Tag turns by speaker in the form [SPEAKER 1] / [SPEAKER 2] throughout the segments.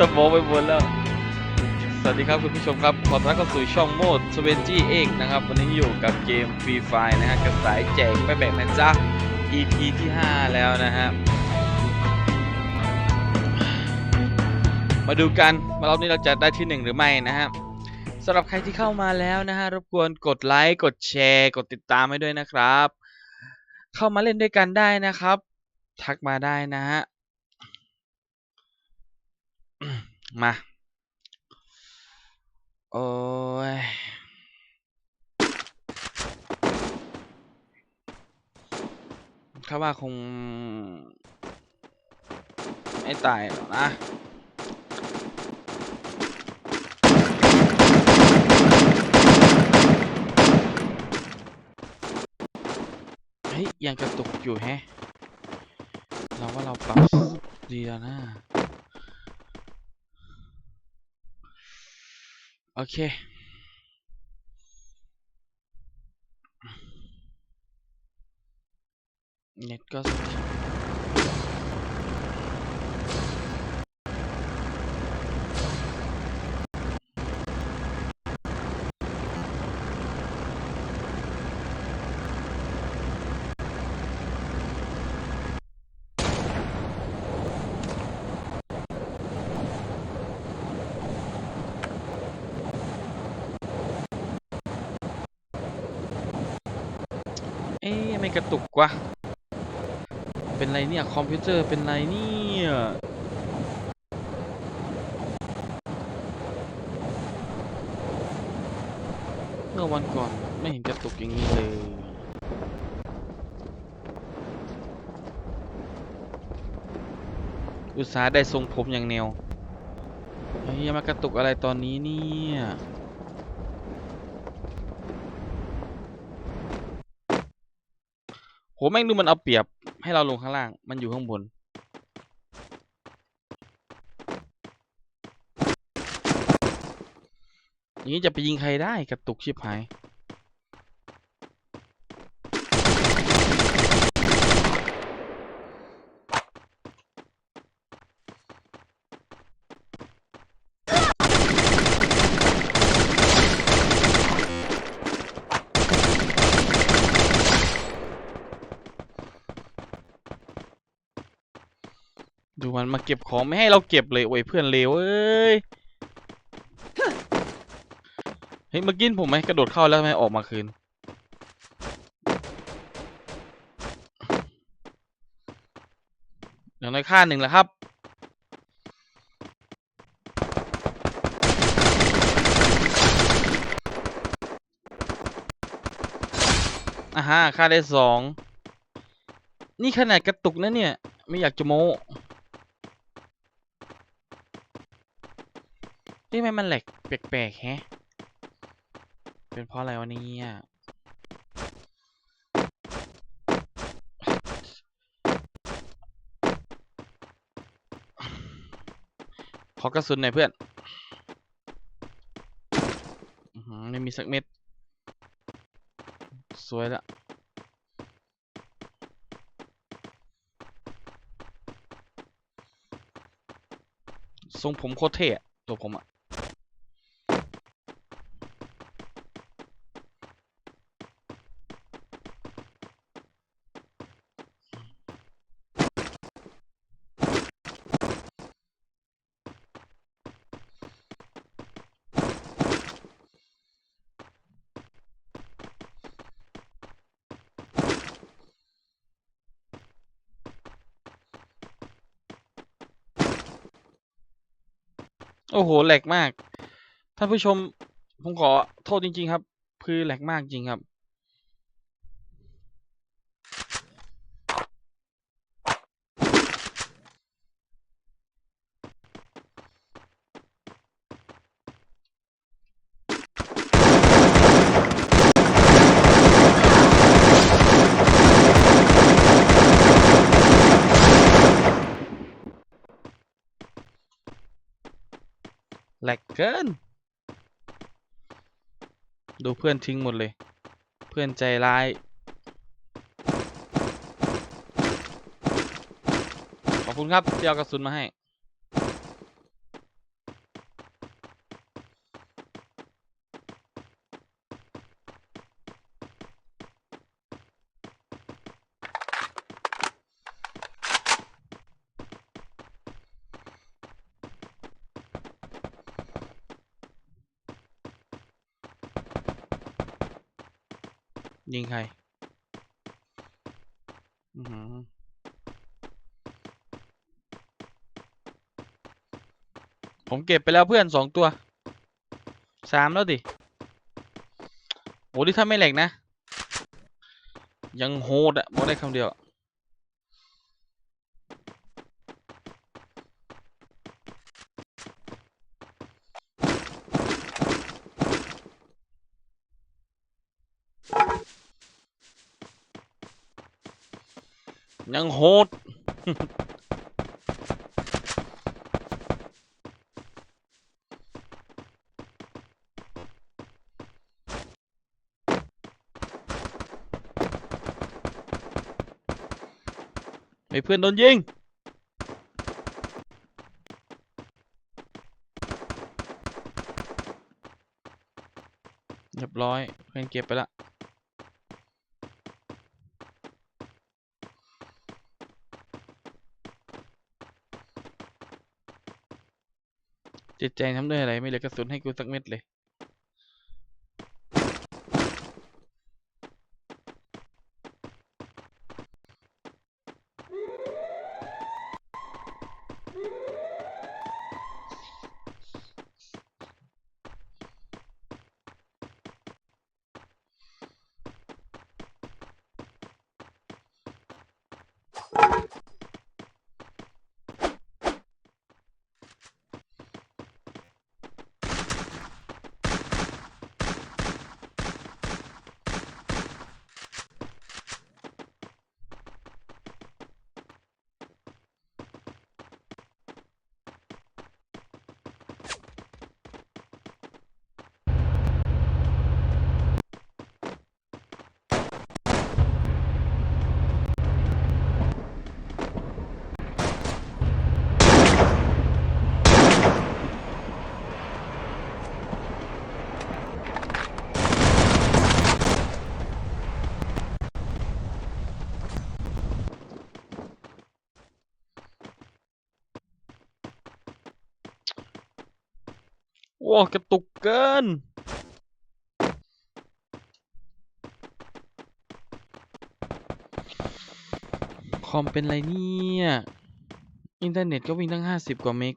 [SPEAKER 1] สมองไปหมดแล้ว สวัสดีครับคุณผู้ชมครับ ขอต้อนรับเข้าสู่ช่องโมดสเวนจี้เอกนะครับ วันนี้อยู่กับเกมฟรีไฟนะฮะกับสายแจกไม่แบ่งนะจ๊ะ EP ที่ 5 แล้วนะฮะ มาดูกันมารอบนี้เราจะได้ที่ 1 หรือไม่นะฮะสำหรับใครที่เข้ามาแล้วนะฮะ รบกวนกดไลค์ กดแชร์ กดติดตามให้ด้วยนะครับ เข้ามาเล่นด้วยกันได้นะครับ ทักมาได้นะฮะ มา โอ้ยข้าว่าคง ไม่ตายหรอกนะเฮ้ยยังกระตุกอยู่แฮะ เราว่าเราปรับดีแล้วนะ โอเค เน็ตก็สักทีเอ๊ะ ไม่กระตุกวะ เป็นไรเนี่ย คอมพิวเตอร์เป็นไรเนี่ยเมื่อวันก่อนไม่เห็นกระตุกอย่างนี้เลยอุตสาห์ได้ทรงผมอย่างแนวเฮ้ยมากระตุกอะไรตอนนี้เนี่ย โหแม่งดูมันเอาเปรียบให้เราลงข้างล่าง มันอยู่ข้างบน อย่างนี้จะไปยิงใครได้กระตุกชิบหาย ดู มันมาเก็บของไม่ให้เราเก็บเลยโอ้ยเพื่อนเลวเอ้ยเฮ้ยเมื่อกี้ผมไหมกระโดดเข้าแล้วทำไมออกมาคืนอย่างน้อยค่าหนึ่งแล้วครับอ่าฮะค่าได้สองนี่ขนาดกระตุกนะเนี่ย ไม่อยากจะโม้เฮ้ย ทำไมมันแหลกแปลกๆแฮะ เป็นเพราะอะไรวะเนี่ยขอกระสุนหน่อยเพื่อน ไม่มีสักเม็ด สวยละทรงผมโคตรเท่ตัวผมอะ โอ้โหแหลกมาก ท่านผู้ชมผมขอโทษจริง ๆ ครับ คือแหลกมากจริงครับ เกิน ดูเพื่อนทิ้งหมดเลย เพื่อนใจร้าย ขอบคุณครับที่เอากระสุนมาให้ ยิงใครอือหือผมเก็บไปแล้วเพื่อนสองตัวสามแล้วดิโหที่ถ้าไม่แหลกนะ ยังโหดอะบอกได้คำเดียว ยังโหดไอ้เพื่อนโดนยิงเรียบร้อย เพื่อนเก็บไปละ จิตใจทำด้วยอะไร ไม่เหลือกระสุนให้กูสักเม็ดเลย อ้กระตุกเกิน คอมเป็นไรเนี่ย อินเทอร์เน็ตก็วิ่งตั้งห้าสิบกว่าเมก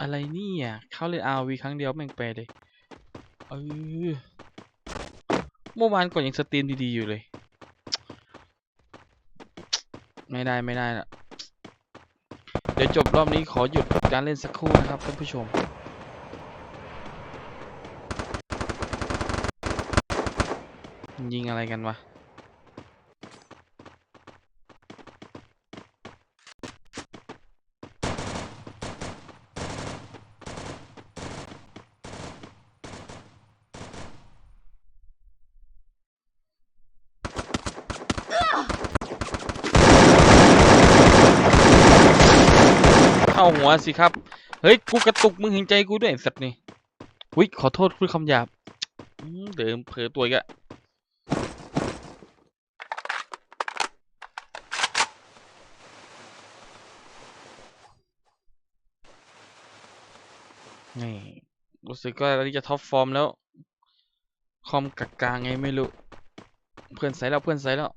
[SPEAKER 1] อะไรเนี่ยเข้าเลย RV ครั้งเดียวแม่งไปเลยเออเมื่อวานก่อนยังสตรีมดีๆอยู่เลย ไม่ได้ไม่ได้ละเดี๋ยวจบรอบนี้ขอหยุดการเล่นสักครู่นะครับท่านผู้ชมยิงอะไรกันวะ เข้าหัวสิครับ เฮ้ย กูกระตุกมึงเห็นใจกูด้วยสัตว์นี่วิขอโทษพูดคำหยาบเดิมเผลอตัวอีกอะนี่รู้สึกว่าเราจะท็อปฟอร์มแล้ว คอมกักกลางไงไม่รู้ เพื่อนใส่แล้วเพื่อนใส่แล้ว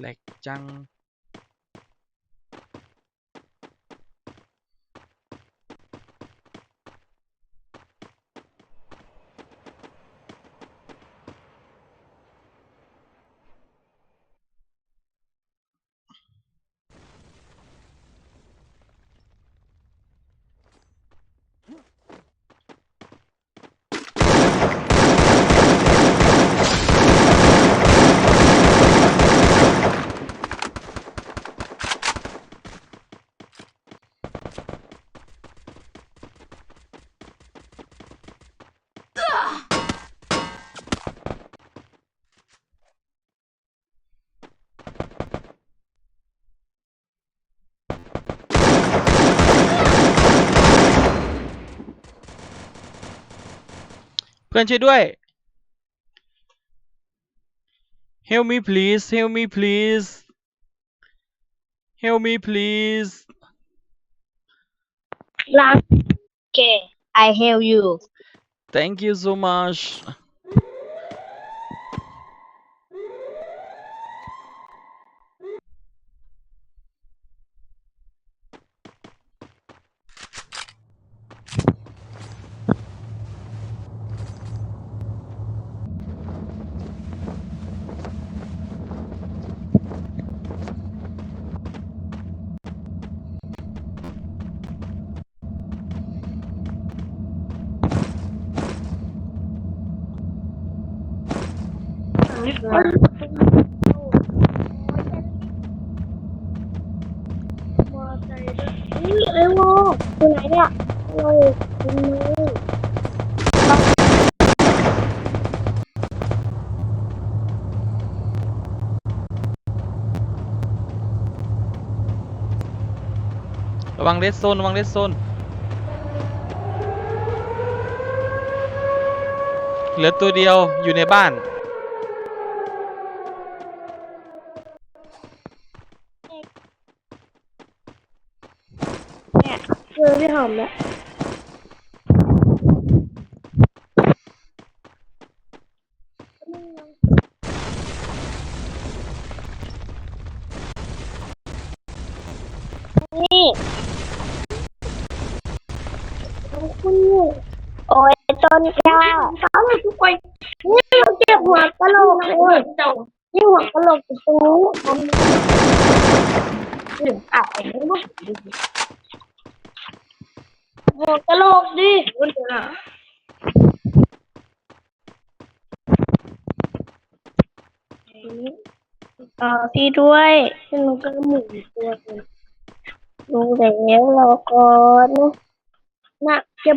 [SPEAKER 1] แหลกจัง อนช่วยด้วย help me please help me please help me please
[SPEAKER 2] Okay, I help you.
[SPEAKER 1] thank you so much
[SPEAKER 2] นี่เอโวอยู่ไหนเนี่ยโอ้ยคุณมือ
[SPEAKER 1] ระวังเรดโซนระวังเรดโซนเหลือตัวเดียวอยู่ในบ้าน
[SPEAKER 2] เจอพี่หอมแล้วนี่โอ้ยต้นกล้าเขาเลยทุกคนนี่เราเจ็บหัวกะโหลกเลยนี่หัวกะโหลกตรงนี้อะไอ้นี่ มันหัวกะโหลกดิคุณอะอ่าพี่ด้วยพี่นุก็หมุนตัวเลยรู้แล้วเราก่อนนะน่ะจะ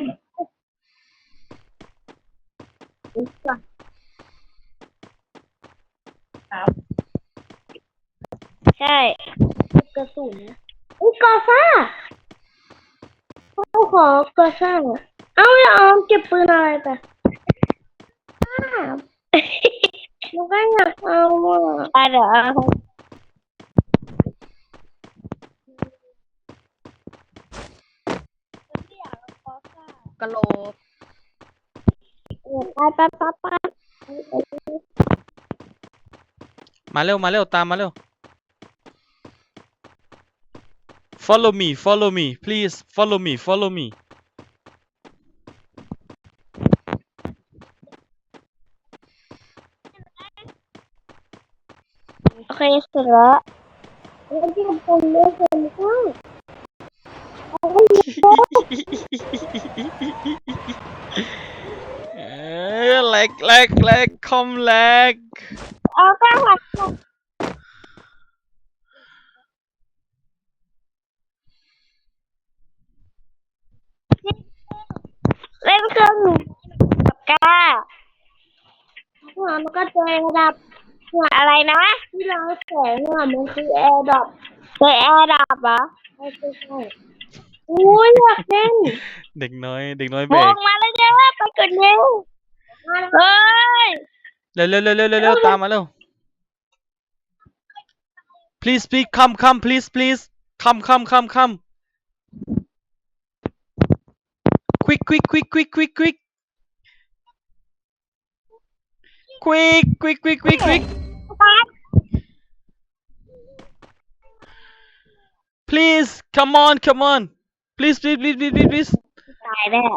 [SPEAKER 2] ใช่กระสุนอุ้ยกอซ่าเขาขอกอซ่าเอาอย่าเอาเก็บปืนอะไรไปอ้าวหนูก็อยากเอาอะเดี๋ยวเอากะโหลกไปไปไปไป
[SPEAKER 1] มาเร็วมาเร็วตามมาเร็ว follow me follow me please follow me follow me
[SPEAKER 2] โอเคเสร็จแล้วแล้วที่ผมไม่เห็นก็
[SPEAKER 1] เอ้ยแหลกแหลกแหลกคอมแหลก
[SPEAKER 2] เอาก็หัด เล่นเครื่องหนูกับก้าหัวมันก็เจอดับหัวอะไรนะ ที่เราแสงอะมันคือแอร์ดับคือแอร์ดับเหรอไม่ใช่ใช่อุ้ยอยากเล่น
[SPEAKER 1] เด็กน้อย เด็กน้อยเบ
[SPEAKER 2] โบ
[SPEAKER 1] รก
[SPEAKER 2] กมาแล้วเจ้าไปกดเร็วเฮ้ย
[SPEAKER 1] เร็วเร็วเร็วเร็วเร็วเร็วตามมาเร็ว please please come come please please come come come come quick quick quick quick quick quick quick quick quick quick please come on come on please please please please please,
[SPEAKER 2] ตายแล้ว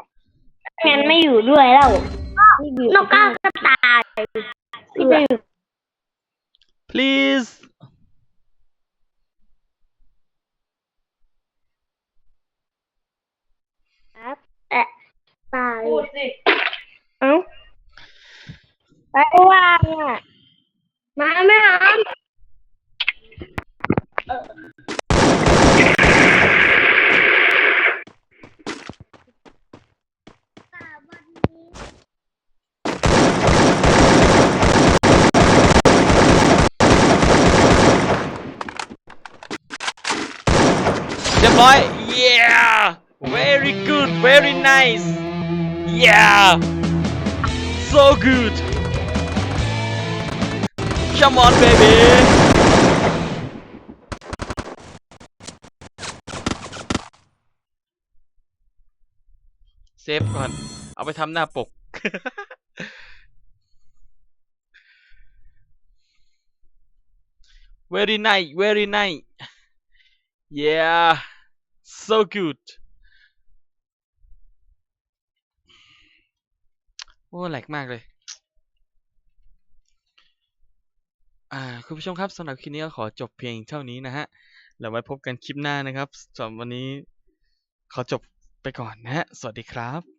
[SPEAKER 2] แมนไม่อยู่ด้วยแล้วนกก้าก็ตาย
[SPEAKER 1] please
[SPEAKER 2] แอะตายเอ้าไปวางอะมาไม่เอา
[SPEAKER 1] เรียบร้อย yeah very nice yeah so good come on baby เซฟก่อน เอาไปทำหน้าปก very nice very nice yeah so good อ้แหลกมากเลย อ่า คุณผู้ชมครับสำหรับคลิปนี้ก็ขอจบเพียงเท่านี้นะฮะ แล้วไว้พบกันคลิปหน้านะครับสำหรับวันนี้ขอจบไปก่อนนะฮะ สวัสดีครับ